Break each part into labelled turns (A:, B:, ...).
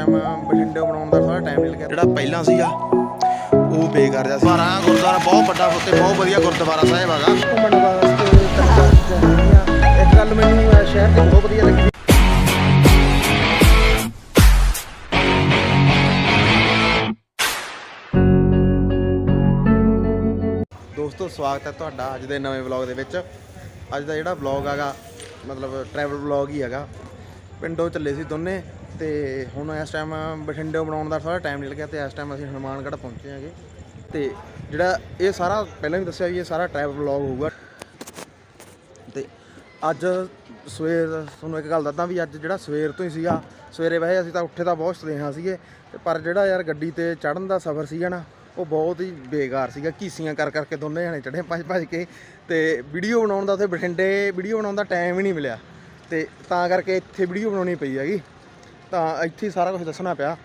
A: Time ਬਠਿੰਡੇ ਬਣਾਉਣ ਦਾ ਥੋੜਾ ਟਾਈਮ ਨਹੀਂ ਲੱਗਿਆ
B: ਜਿਹੜਾ ਪਹਿਲਾਂ ਸੀਗਾ ਉਹ ਬੇਕਾਰ ਜਿਹਾ ਸੀ ਬਾਰਾ ਗੁਰਦੁਆਰਾ ਬਹੁਤ ਵੱਡਾ ਤੇ ਬਹੁਤ ਵਧੀਆ ਗੁਰਦੁਆਰਾ ਸਾਹਿਬ ਹੈਗਾ
A: ਘੁੰਮਣ ਵਾਸਤੇ ਚਾਹੀਦੀਆਂ ਇੱਕ ਗੱਲ ਮੈਨੂੰ ਇਹ ਸ਼ਹਿਰ ਦੀ ਬਹੁਤ ਵਧੀਆ ਲੱਗੀ ਦੋਸਤੋ ਸਵਾਗਤ ਹੈ ਤੁਹਾਡਾ ਅੱਜ ਦੇ ਨਵੇਂ ਵਲੌਗ ਦੇ ਵਿੱਚ ਅੱਜ ਦਾ ਜਿਹੜਾ ਵਲੌਗ ਹੈਗਾ ਮਤਲਬ ਟਰੈਵਲ ਵਲੌਗ ਹੀ ਹੈਗਾ ਪਿੰਡੋਂ ਚੱਲੇ ਸੀ ਦੋਨੇ ਤੇ ਹੁਣ ਇਸ ਟਾਈਮ ਬਠਿੰਡੇ ਬਣਾਉਣ ਦਾ ਥੋੜਾ ਟਾਈਮ ਨਹੀਂ ਲੱਗਿਆ ਤੇ ਇਸ ਟਾਈਮ ਅਸੀਂ ਹਨੂਮਾਨਗੜ੍ਹ ਪਹੁੰਚੇ ਹਾਂਗੇ। ਤੇ ਜਿਹੜਾ ਇਹ ਸਾਰਾ ਪਹਿਲਾਂ ਵੀ ਦੱਸਿਆ ਵੀ ਇਹ ਸਾਰਾ ਟਰੈਵਲ ਵਲੌਗ ਹੋਊਗਾ। ਤੇ ਅੱਜ ਸਵੇਰ, ਤੁਹਾਨੂੰ ਇੱਕ ਗੱਲ ਦੱਸਦਾ ਵੀ ਅੱਜ ਜਿਹੜਾ ਸਵੇਰ ਤੋਂ ਹੀ ਸੀਗਾ, ਸਵੇਰੇ ਵੈਸੇ ਅਸੀਂ ਤਾਂ ਉੱਠੇ ਤਾਂ ਬਹੁਤ ਸਦੇਹਾਂ ਸੀਗੇ, ਤੇ ਪਰ ਜਿਹੜਾ ਯਾਰ ਗੱਡੀ ਤੇ ਚੜਨ ਦਾ ਸਫ਼ਰ ਸੀਗਾ ਨਾ, ਉਹ ਬਹੁਤ ਹੀ ਬੇਕਾਰ ਸੀਗਾ। ਕੀਸੀਆਂ ਕਰ ਕਰਕੇ ਦੋਨੇ ਜਣੇ ਚੜੇ ਭੱਜ ਭੱਜ ਕੇ, ਤੇ ਵੀਡੀਓ ਬਣਾਉਣ ਦਾ ਉੱਥੇ ਬਠਿੰਡੇ, ਵੀਡੀਓ ਬਣਾਉਣ ਦਾ ਟਾਈਮ ਹੀ ਨਹੀਂ ਮਿਲਿਆ। ਤੇ ਤਾਂ ਕਰਕੇ ਇੱਥੇ ਵੀਡੀਓ ਬਣਾਉਣੀ ਪਈ ਹੈਗੀ। ਤਾਂ ਇੱਥੇ ਹੀ ਸਾਰਾ ਕੁਝ ਦੱਸਣਾ ਪਿਆ।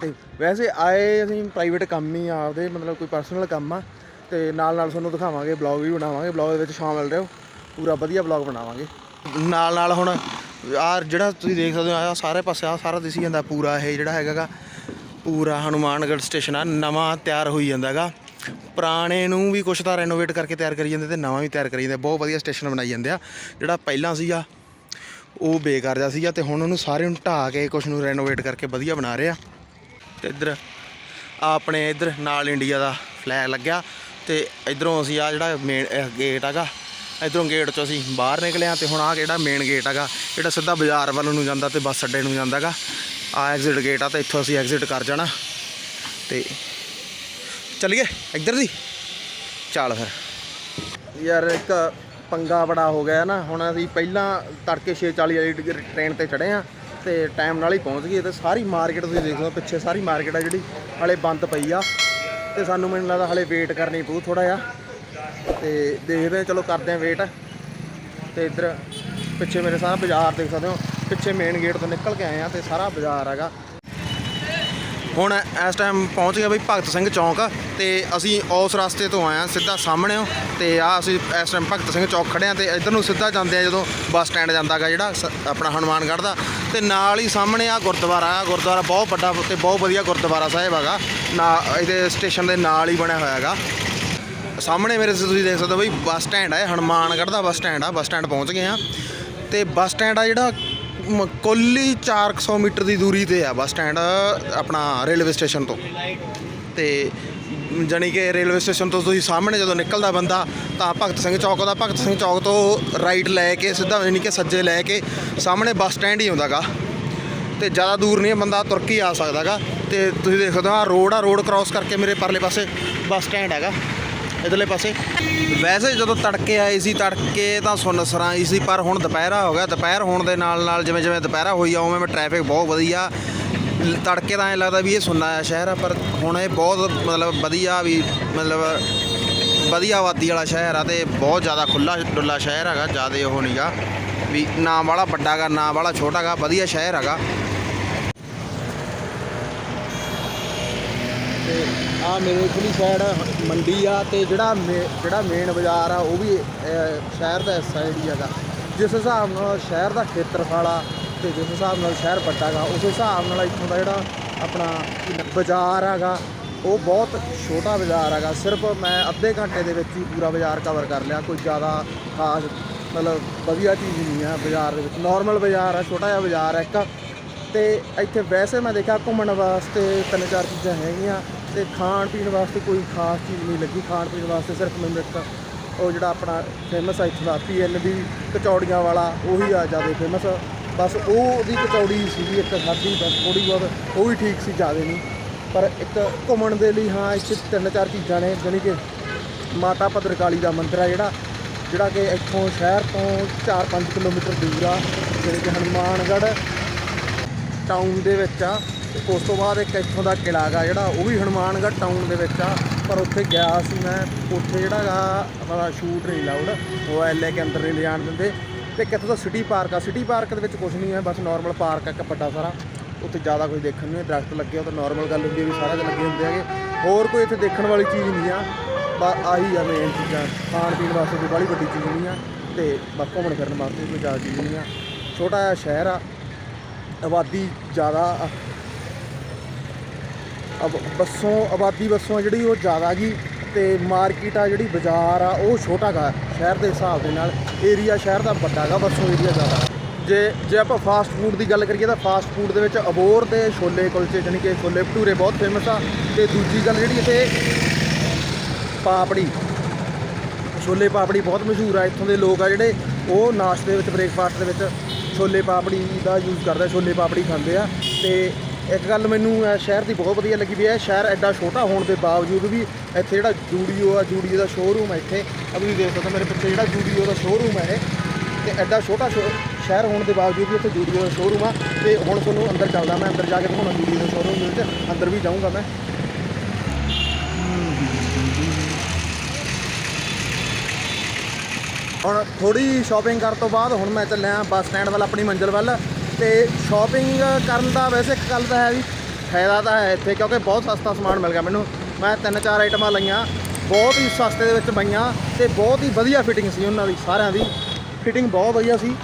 A: ਤੇ ਵੈਸੇ ਆਏ ਅਸੀਂ ਪ੍ਰਾਈਵੇਟ ਕੰਮ ਹੀ ਆ ਆਪਦੇ, ਮਤਲਬ ਕੋਈ ਪਰਸਨਲ ਕੰਮ ਆ। ਤੇ ਨਾਲ ਨਾਲ ਤੁਹਾਨੂੰ ਦਿਖਾਵਾਂਗੇ ਬਲੌਗ ਵੀ ਬਣਾਵਾਂਗੇ। ਬਲੌਗ ਦੇ ਵਿੱਚ ਸ਼ਾਮਲ ਰਹੋ। ਪੂਰਾ ਵਧੀਆ ਬਲੌਗ ਬਣਾਵਾਂਗੇ।
B: ਨਾਲ ਨਾਲ ਹੁਣ ਆ ਜਿਹੜਾ ਤੁਸੀਂ ਦੇਖ ਸਕਦੇ ਹੋ, ਆ ਸਾਰੇ ਪਾਸੇ, ਆ ਸਾਰਾ ਦਿਸੀ ਜਾਂਦਾ ਪੂਰਾ। ਇਹ ਜਿਹੜਾ ਹੈਗਾਗਾ, ਪੂਰਾ ਹਨੂਮਾਨਗੜ੍ਹ ਸਟੇਸ਼ਨ ਆ। ਨਵਾਂ ਤਿਆਰ ਹੋਈ ਜਾਂਦਾਗਾ। ਪੁਰਾਣੇ ਨੂੰ ਵੀ ਕੁਛ ਤਾਂ ਰੈਨੋਵੇਟ ਕਰਕੇ ਤਿਆਰ ਕਰੀ ਜਾਂਦੇ ਤੇ ਨਵਾਂ ਵੀ ਤਿਆਰ ਕਰੀ ਜਾਂਦੇ। ਬਹੁਤ ਵਧੀਆ ਸਟੇਸ਼ਨ ਬਣਾਈ ਜਾਂਦੇ ਆ। ਜਿਹੜਾ ਪਹਿਲਾਂ ਸੀਗਾ ਉਹ ਬੇਕਾਰ ਜਿਹਾ ਸੀਗਾ ਤੇ ਹੁਣ ਉਹਨੂੰ ਸਾਰੇ ਨੂੰ ਢਾਹ ਕੇ ਕੁਛ ਨੂੰ ਰੈਨੋਵੇਟ ਕਰਕੇ ਵਧੀਆ ਬਣਾ ਰਹੇ। ਆ ਤੇ ਇੱਧਰ ਆ ਆਪਣੇ ਇੱਧਰ ਨਾਲ ਇੰਡੀਆ ਦਾ ਫਲੈਗ ਲੱਗਿਆ ਤੇ ਇਧਰੋਂ ਅਸੀਂ ਆ ਜਿਹੜਾ ਮੇਨ ਗੇਟ ਹੈਗਾ, ਇਧਰੋਂ ਗੇਟ ਚੋਂ ਅਸੀਂ ਬਾਹਰ ਨਿਕਲੇ ਆ ਤੇ ਹੁਣ ਆ ਕਿਹੜਾ ਮੇਨ ਗੇਟ ਹੈਗਾ, ਜਿਹੜਾ ਸਿੱਧਾ ਬਾਜ਼ਾਰ ਵੱਲ ਨੂੰ ਜਾਂਦਾ ਤੇ ਬੱਸ ਅੱਡੇ ਨੂੰ ਜਾਂਦਾ ਹੈਗਾ। ਆ ਐਗਜ਼ਿਟ ਗੇਟ ਆ ਤੇ ਇੱਥੋਂ ਅਸੀਂ ਐਗਜ਼ਿਟ ਕਰ ਜਾਣਾ। ਤੇ ਚੱਲੀਏ ਇੱਧਰ ਦੀ। ਚੱਲ ਫਿਰ।
A: ਯਾਰ ਇੱਕ ਪੰਗਾ ਬੜਾ ਹੋ ਗਿਆ ਨਾ, ਹੁਣ ਅਸੀਂ ਪਹਿਲਾਂ ਤੜਕੇ 6:40 ਵਾਲੀ ਟ- ਟ੍ਰੇਨ ਤੇ ਚੜੇ ਆ ਤੇ ਟਾਈਮ ਨਾਲ ਹੀ ਪਹੁੰਚ ਗਏ ਤੇ ਸਾਰੀ ਮਾਰਕੀਟ ਤੁਸੀਂ ਦੇਖ ਲਓ ਪਿੱਛੇ ਸਾਰੀ ਮਾਰਕੀਟ ਆ ਜਿਹੜੀ, ਹਲੇ ਬੰਦ ਪਈ ਆ ਤੇ ਸਾਨੂੰ ਮੈਨੂੰ ਲੱਗਦਾ ਹਲੇ ਵੇਟ ਕਰਨੀ ਪਊ ਥੋੜਾ ਜਿਹਾ ਤੇ ਦੇਖਦੇ ਆ ਚਲੋ ਕਰਦੇ ਆ ਵੇਟ ਤੇ ਇੱਧਰ ਪਿੱਛੇ ਮੇਰੇ ਸਾਰਾ ਬਾਜ਼ਾਰ ਦੇਖ ਸਕਦੇ ਹੋ, ਪਿੱਛੇ ਮੇਨ ਗੇਟ ਤੋਂ ਨਿਕਲ ਕੇ ਆਏ ਆ ਤੇ ਸਾਰਾ ਬਾਜ਼ਾਰ ਹੈਗਾ।
B: ਹੁਣ ਇਸ ਟਾਈਮ ਪਹੁੰਚ ਗਏ ਬਈ ਭਗਤ ਸਿੰਘ ਚੌਂਕ ਤੇ ਅਸੀਂ ਉਸ ਰਸਤੇ ਤੋਂ ਆਏ ਆ ਸਿੱਧਾ ਸਾਹਮਣੇ ਤੇ ਆ ਅਸੀਂ ਇਸ ਟਾਈਮ ਭਗਤ ਸਿੰਘ ਚੌਂਕ ਖੜੇ ਆ ਤੇ ਇੱਧਰ ਨੂੰ ਸਿੱਧਾ ਜਾਂਦੇ ਆ ਜਦੋਂ ਬੱਸ ਸਟੈਂਡ ਜਾਂਦਾਗਾ ਜਿਹੜਾ ਸ- ਆਪਣਾ ਹਨੂਮਾਨਗੜ੍ਹ ਦਾ ਤੇ ਨਾਲ ਹੀ ਸਾਹਮਣੇ ਆ ਗੁਰਦੁਆਰਾ ਆ ਗੁਰਦੁਆਰਾ ਬਹੁਤ ਵੱਡਾ ਤੇ ਬਹੁਤ ਵਧੀਆ ਗੁਰਦੁਆਰਾ ਸਾਹਿਬ ਹੈਗਾ, ਨਾ ਇਹਦੇ ਸਟੇਸ਼ਨ ਦੇ ਨਾਲ ਹੀ ਬਣਿਆ ਹੋਇਆ ਹੈਗਾ। ਸਾਹਮਣੇ ਮੇਰੇ ਤੁਸੀਂ ਦੇਖ ਸਕਦੇ ਹੋ ਬਈ ਬੱਸ ਸਟੈਂਡ ਹੈ ਹਨੂਮਾਨਗੜ੍ਹ ਦਾ ਬੱਸ ਸਟੈਂਡ ਆ, ਬੱਸ ਸਟੈਂਡ ਪਹੁੰਚ ਗਏ ਆ ਤੇ ਬੱਸ ਸਟੈਂਡ ਆ ਜਿਹੜਾ ਮ- ਕੁੱਲ ਹੀ 400 ਮੀਟਰ ਦੀ ਦੂਰੀ ਤੇ ਆ ਬੱਸ ਸਟੈਂਡ, ਆਪਣਾ ਰੇਲਵੇ ਸਟੇਸ਼ਨ ਤੋਂ। ਤੇ ਜਾਣੀ ਕਿ ਰੇਲਵੇ ਸਟੇਸ਼ਨ ਤੋਂ ਤੁਸੀਂ ਸਾਹਮਣੇ ਜਦੋਂ ਨਿਕਲਦਾ ਬੰਦਾ, ਤਾਂ ਭਗਤ ਸਿੰਘ ਚੌਕ ਦਾ ਭਗਤ ਸਿੰਘ ਚੌਕ ਤੋਂ ਰਾਈਟ ਲੈ ਕੇ, ਸਿੱਧਾ ਯਾਨੀ ਕਿ ਸੱਜੇ ਲੈ ਕੇ ਸਾਹਮਣੇ ਬੱਸ ਸਟੈਂਡ ਹੀ ਆਉਂਦਾਗਾ ਤੇ ਜ਼ਿਆਦਾ ਦੂਰ ਨਹੀਂ, ਬੰਦਾ ਤੁਰ ਕੇ ਹੀ ਆ ਸਕਦਾਗਾ ਤੇ ਤੁਸੀਂ ਦੇਖ ਸਕਦੇ ਹੋ ਆ ਰੋਡ ਆ ਰੋਡ ਕ੍ਰਾਸ ਕਰਕੇ ਮੇਰੇ ਪਰਲੇ ਪਾਸੇ ਬੱਸ ਸਟੈਂਡ ਹੈਗਾ। ਇਧਰਲੇ ਪਾਸੇ। ਵੈਸੇ ਜਦੋਂ ਤੜਕੇ ਆਏ ਸੀ, ਤੜਕੇ ਤਾਂ ਸੁੰਨਸਰਾਂ ਆਈ ਸੀ, ਪਰ ਹੁਣ ਦੁਪਹਿਰਾ ਹੋ ਗਿਆ। ਦੁਪਹਿਰ ਹੋਣ ਦੇ ਨਾਲ ਨਾਲ ਜਿਵੇਂ ਜਿਵੇਂ ਦੁਪਹਿਰਾ ਹੋਈ ਆ, ਉਵੇਂ ਮੈਂ ਟ੍ਰੈਫਿਕ ਬਹੁਤ ਵਧੀਆ। ਤੜਕੇ ਤਾਂ ਐਂ ਲੱਗਦਾ ਵੀ ਇਹ ਸੁੰਨਾ ਆ ਸ਼ਹਿਰ ਆ, ਪਰ ਹੁਣ ਇਹ ਬਹੁਤ ਮਤਲਬ ਵਧੀਆ ਵੀ ਮਤਲਬ ਵਧੀਆ ਆਬਾਦੀ ਵਾਲਾ ਸ਼ਹਿਰ ਆ ਤੇ ਬਹੁਤ ਜ਼ਿਆਦਾ ਖੁੱਲਾ ਡੁੱਲਾ ਸ਼ਹਿਰ ਹੈਗਾ, ਜ਼ਿਆਦਾ ਉਹ ਨਹੀਂਗਾ ਵੀ ਨਾ ਵਾਲਾ ਵੱਡਾ ਗਾ, ਨਾ ਵਾਲਾ ਛੋਟਾ ਗਾ, ਵਧੀਆ ਸ਼ਹਿਰ ਹੈਗਾ।
A: ਤੇ ਆ ਮੇਰੇ ਇਧਰਲੀ ਸਾਈਡ ਮੰਡੀ ਆ ਤੇ ਜਿਹੜਾ ਮੇ- ਜਿਹੜਾ ਮੇਨ ਬਾਜ਼ਾਰ ਆ, ਉਹ ਵੀ ਸ਼ਹਿਰ ਦਾ ਹਿੱਸਾ ਜਿਹੜੀ ਹੈਗਾ। ਜਿਸ ਹਿਸਾਬ ਨਾਲ ਸ਼ਹਿਰ ਦਾ ਖੇਤਰਫਲ ਆ ਤੇ ਜਿਸ ਹਿਸਾਬ ਨਾਲ ਸ਼ਹਿਰ ਵੱਡਾ ਗਾ ਉਸ ਹਿਸਾਬ ਨਾਲ ਇੱਥੋਂ ਦਾ ਜਿਹੜਾ ਆਪਣਾ ਬਾਜ਼ਾਰ ਹੈਗਾ, ਉਹ ਬਹੁਤ ਛੋਟਾ ਬਾਜ਼ਾਰ ਹੈਗਾ। ਸਿਰਫ ਮੈਂ ਅੱਧੇ ਘੰਟੇ ਦੇ ਵਿੱਚ ਹੀ ਪੂਰਾ ਬਾਜ਼ਾਰ ਕਵਰ ਕਰ ਲਿਆ, ਕੋਈ ਜ਼ਿਆਦਾ ਖਾਸ ਮਤਲਬ ਵਧੀਆ ਚੀਜ਼ ਨਹੀਂ ਆ ਬਾਜ਼ਾਰ ਦੇ ਵਿੱਚ। ਨਾਰਮਲ ਬਾਜ਼ਾਰ ਆ, ਛੋਟਾ ਜਿਹਾ ਬਾਜ਼ਾਰ ਆ ਇੱਕ। ਤੇ ਇੱਥੇ ਵੈਸੇ ਮੈਂ ਦੇਖਿਆ ਘੁੰਮਣ ਵਾਸਤੇ ਤਿੰਨ ਚਾਰ ਚੀਜ਼ਾਂ ਹੈਗੀਆਂ। ਤੇ ਖਾਣ ਪੀਣ ਵਾਸਤੇ ਕੋਈ ਖਾਸ ਚੀਜ਼ ਨਹੀਂ ਲੱਗੀ। ਖਾਣ ਪੀਣ ਵਾਸਤੇ ਸਿਰਫ ਮੈਨੂੰ ਇੱਕ ਉਹ ਜਿਹੜਾ ਆਪਣਾ ਫੇਮਸ ਆ ਇੱਥੇ ਦਾ ਪੀਐਨਬੀ ਕਚੌੜੀਆਂ ਵਾਲਾ, ਉਹੀ ਆ ਜ਼ਿਆਦਾ ਫੇਮਸ ਬਸ ਉਹ ਉਹਦੀ ਕਚੌੜੀ ਸੀਗੀ ਇੱਕ ਖਾਧੀ ਬਸ ਥੋੜੀ ਬਹੁਤ, ਉਹ ਵੀ ਠੀਕ ਸੀ, ਜ਼ਿਆਦਾ ਨਹੀਂ। ਪਰ ਇੱਕ ਘੁੰਮਣ ਦੇ ਲਈ, ਹਾਂ, ਇੱਥੇ ਤਿੰਨ ਚਾਰ ਚੀਜ਼ਾਂ ਨੇ, ਜਾਣੀ ਕਿ ਮਾਤਾ ਭਦਰਕਾਲੀ ਦਾ ਮੰਦਿਰ ਆ ਜਿਹੜਾ ਜਿਹੜਾ ਕਿ ਇੱਥੋਂ ਸ਼ਹਿਰ ਤੋਂ 4-5 ਕਿਲੋਮੀਟਰ ਦੂਰ ਆ ਜਿਹੜੇ ਕਿ ਹਨੂਮਾਨਗੜ੍ਹ ਟਾਊਨ ਦੇ ਵਿੱਚ ਆ। ਤੇ ਉਸ ਤੋਂ ਬਾਅਦ ਇੱਕ ਇੱਥੋਂ ਦਾ ਕਿਲ੍ਹਾ ਗਾ ਜਿਹੜਾ ਉਹ ਵੀ ਹਨੂਮਾਨਗੜ੍ਹ ਟਾਊਨ ਦੇ ਵਿੱਚ ਆ, ਪਰ ਉੱਥੇ ਗਿਆ ਸੀ ਮੈਂ। ਉੱਥੇ ਜਿਹੜਾ ਗਾ, ਆਪਣਾ ਸ਼ੂਟ ਨਹੀਂ ਲਾਉਡ ਉਹ ਐਲਏ ਕੇ ਅੰਦਰ ਨਹੀਂ ਲਿਜਾਣ ਦਿੰਦੇ। ਤੇ ਕਿੱਥੋਂ ਦਾ ਸਿਟੀ ਪਾਰਕ ਆ। ਸਿਟੀ ਪਾਰਕ ਦੇ ਵਿੱਚ ਕੁਝ ਨਹੀਂ ਹੈ, ਬਸ ਨਾਰਮਲ ਪਾਰਕ ਆ ਇੱਕ ਵੱਡਾ ਸਾਰਾ। ਉੱਥੇ ਜ਼ਿਆਦਾ ਕੋਈ ਦੇਖਣ ਨੂੰ ਨਹੀਂ ਦਰਖਤ ਲੱਗੇ, ਉਹ ਤਾਂ ਨਾਰਮਲ ਗੱਲ ਹੁੰਦੀ ਵੀ ਸਾਰਾ ਕੁਝ ਲੱਗੇ ਹੁੰਦੇ ਹੈਗੇ। ਹੋਰ ਕੋਈ ਇੱਥੇ ਦੇਖਣ ਵਾਲੀ ਚੀਜ਼ ਨਹੀਂ ਆ। ਬਸ ਆਹੀ ਆ ਮੇਨ ਚੀਜ਼ਾਂ। ਖਾਣ ਪੀਣ ਵਾਸਤੇ ਕੋਈ ਬੜੀ ਵੱਡੀ ਚੀਜ਼ ਨਹੀਂ ਆ। ਤੇ ਬਸ ਘੁੰਮਣ ਫਿਰਨ ਵਾਸਤੇ ਕੋਈ ਜ਼ਿਆਦਾ ਚੀਜ਼ ਨਹੀਂ ਆ। ਛੋਟਾ ਜਿਹਾ ਸ਼ਹਿਰ ਆ। ਆਬਾਦੀ ਜ਼ਿਆਦਾ ਅਬ- ਬੱਸੋਂ, ਆਬਾਦੀ ਬੱਸੋਂ ਜਿਹੜੀ ਉਹ ਜ਼ਿਆਦਾ ਗਈ ਤੇ ਮਾਰਕੀਟ ਆ ਜਿਹੜੀ ਬਾਜ਼ਾਰ ਆ, ਉਹ ਛੋਟਾ ਗਾ, ਸ਼ਹਿਰ ਦੇ ਹਿਸਾਬ ਦੇ ਨਾਲ ਏਰੀਆ ਸ਼ਹਿਰ ਦਾ ਵੱਡਾ ਗਾ, ਬੱਸੋਂ ਏਰੀਆ ਜ਼ਿਆਦਾ। ਜੇ ਜੇ ਆਪਾਂ ਫਾਸਟ ਫੂਡ ਦੀ ਗੱਲ ਕਰੀਏ ਤਾਂ ਫਾਸਟ ਫੂਡ ਦੇ ਵਿੱਚ ਅਬੋਰ ਤੇ ਛੋਲੇ ਕੁਲਚੇ ਜਾਣੀ ਕਿ ਛੋਲੇ ਭਟੂਰੇ ਬਹੁਤ ਫੇਮਸ ਆ ਤੇ ਦੂਜੀ ਗੱਲ ਜਿਹੜੀ ਇੱਥੇ ਪਾਪੜੀ, ਛੋਲੇ ਪਾਪੜੀ ਬਹੁਤ ਮਸ਼ਹੂਰ ਆ, ਇੱਥੋਂ ਦੇ ਲੋਕ ਆ ਜਿਹੜੇ ਉਹ ਨਾਸ਼ਤੇ ਵਿੱਚ ਬ੍ਰੇਕਫਾਸਟ ਦੇ ਵਿੱਚ ਛੋਲੇ ਪਾਪੜੀ ਦਾ ਯੂਜ਼ ਕਰਦੇ ਆ, ਛੋਲੇ ਪਾਪੜੀ ਖਾਂਦੇ ਆ ਤੇ ਇੱਕ ਗੱਲ ਮੈਨੂੰ ਇਹ ਸ਼ਹਿਰ ਦੀ ਬਹੁਤ ਵਧੀਆ ਲੱਗੀ ਵੀ ਹੈ ਸ਼ਹਿਰ ਐਡਾ ਛੋਟਾ ਹੋਣ ਦੇ ਬਾਵਜੂਦ ਵੀ ਇੱਥੇ ਜਿਹੜਾ ਜੂਡੀਓ ਆ, ਜੂਡੀਓ ਦਾ ਸ਼ੋਅਰੂਮ ਹੈ ਇੱਥੇ। ਆ ਤੁਸੀਂ ਦੇਖ ਸਕਦੇ ਹੋ ਮੇਰੇ ਪਿੱਛੇ ਜਿਹੜਾ ਜੂਡੀਓ ਦਾ ਸ਼ੋਅਰੂਮ ਹੈ ਇਹ। ਤੇ ਐਡਾ ਛੋਟਾ ਸ਼ੋ- ਸ਼ਹਿਰ ਹੋਣ ਦੇ ਬਾਵਜੂਦ ਵੀ ਇੱਥੇ ਜੂਡੀਓ ਦਾ ਸ਼ੋਅਰੂਮ ਆ। ਤੇ ਹੁਣ ਤੁਹਾਨੂੰ ਅੰਦਰ ਚੱਲਦਾ ਮੈਂ, ਅੰਦਰ ਜਾ ਕੇ ਤੁਹਾਨੂੰ ਜੂਡੀਓ ਦਾ ਸ਼ੋਅਰੂਮ ਦੇ ਵਿੱਚ। ਅੰਦਰ ਵੀ ਜਾਊਂਗਾ ਮੈਂ। ਹੁਣ ਥੋੜੀ ਸ਼ਾਪਿੰਗ ਕਰਨ ਤੋਂ ਬਾਅਦ ਹੁਣ ਮੈਂ ਚੱਲਿਆ ਬੱਸ ਸਟੈਂਡ ਵੱਲ, ਆਪਣੀ ਮੰਜ਼ਿਲ ਵੱਲ। ਤੇ ਸ਼ਾਪਿੰਗ ਕਰਨ ਦਾ ਵੈਸੇ ਇੱਕ ਗੱਲ ਤਾਂ ਹੈ ਵੀ ਫਾਇਦਾ ਤਾਂ ਹੈ ਇੱਥੇ, ਕਿਉਂਕਿ ਬਹੁਤ ਸਸਤਾ ਸਮਾਨ ਮਿਲ ਗਿਆ ਮੈਨੂੰ। ਮੈਂ ਤਿੰਨ ਚਾਰ ਆਈਟਮਾਂ ਲਈਆਂ, ਬਹੁਤ ਹੀ ਸਸਤੇ ਦੇ ਵਿੱਚ ਪਈਆਂ ਤੇ ਬਹੁਤ ਹੀ ਵਧੀਆ ਫਿਟਿੰਗ ਸੀ ਉਹਨਾਂ ਦੀ, ਸਾਰਿਆਂ ਦੀ। ਫਿਟਿੰਗ ਬਹੁਤ ਵਧੀਆ ਸੀ।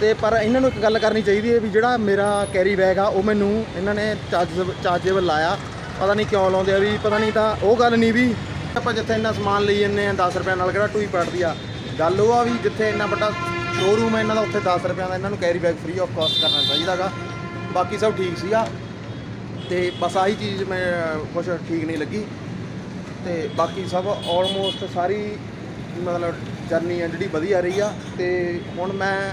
A: ਤੇ ਪਰ ਇਹਨਾਂ ਨੂੰ ਇੱਕ ਗੱਲ ਕਰਨੀ ਚਾਹੀਦੀ ਹੈ ਵੀ ਜਿਹੜਾ ਮੇਰਾ ਕੈਰੀ ਬੈਗ ਆ, ਉਹ ਮੈਨੂੰ ਇਹਨਾਂ ਨੇ ਚਾਰਜ ਚਾਰਜੇਬਲ ਲਾਇਆ। ਪਤਾ ਨਹੀਂ ਕਿਉਂ ਲਾਉਂਦੇ ਆ ਵੀ, ਪਤਾ ਨਹੀਂ ਤਾਂ ਉਹ ਗੱਲ ਨਹੀਂ ਵੀ ਆਪਾਂ ਜਿੱਥੇ ਇੰਨਾ ਸਮਾਨ ਲਈ ਜੰਨੇ ਆ 10 ਰੁਪਏ ਨਾਲ ਕਿਹੜਾ ਟੂਈ ਪੜਦੀ ਆ। ਗੱਲ ਉਹ ਆ ਵੀ ਜਿੱਥੇ ਇੰਨਾ ਵੱਡਾ ਸ਼ੋਰੂਮ ਹੈ, ਇਹਨਾਂ ਦਾ ਉੱਥੇ 10 ਰੁਪਏ ਦਾ ਇਹਨਾਂ ਨੂੰ carry bag free of cost ਕਰਨਾ ਚਾਹੀਦਾਗਾ। ਬਾਕੀ ਸਭ ਠੀਕ ਸੀਗਾ। ਤੇ ਬਸ ਆਹੀ ਚੀਜ਼ ਮੈਂ, ਕੁਛ ਠੀਕ ਨਹੀਂ ਲੱਗੀ। ਤੇ ਬਾਕੀ ਸਭ ਆਲਮੋਸਟ ਸਾਰੀ ਮਤਲਬ ਜਰਨੀ ਆ ਜਿਹੜੀ ਵਧੀਆ ਰਹੀ ਆ। ਤੇ ਹੁਣ ਮੈਂ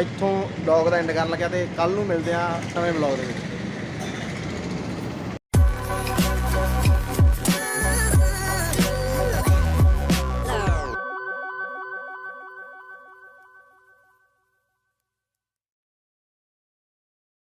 A: ਇੱਥੋਂ ਬਲੌਗ ਦਾ ਐਂਡ ਕਰਨ ਲੱਗਿਆ ਤੇ ਕੱਲ ਨੂੰ ਮਿਲਦੇ ਆ ਨਵੇਂ ਬਲੌਗ ਦੇ ਵਿੱਚ।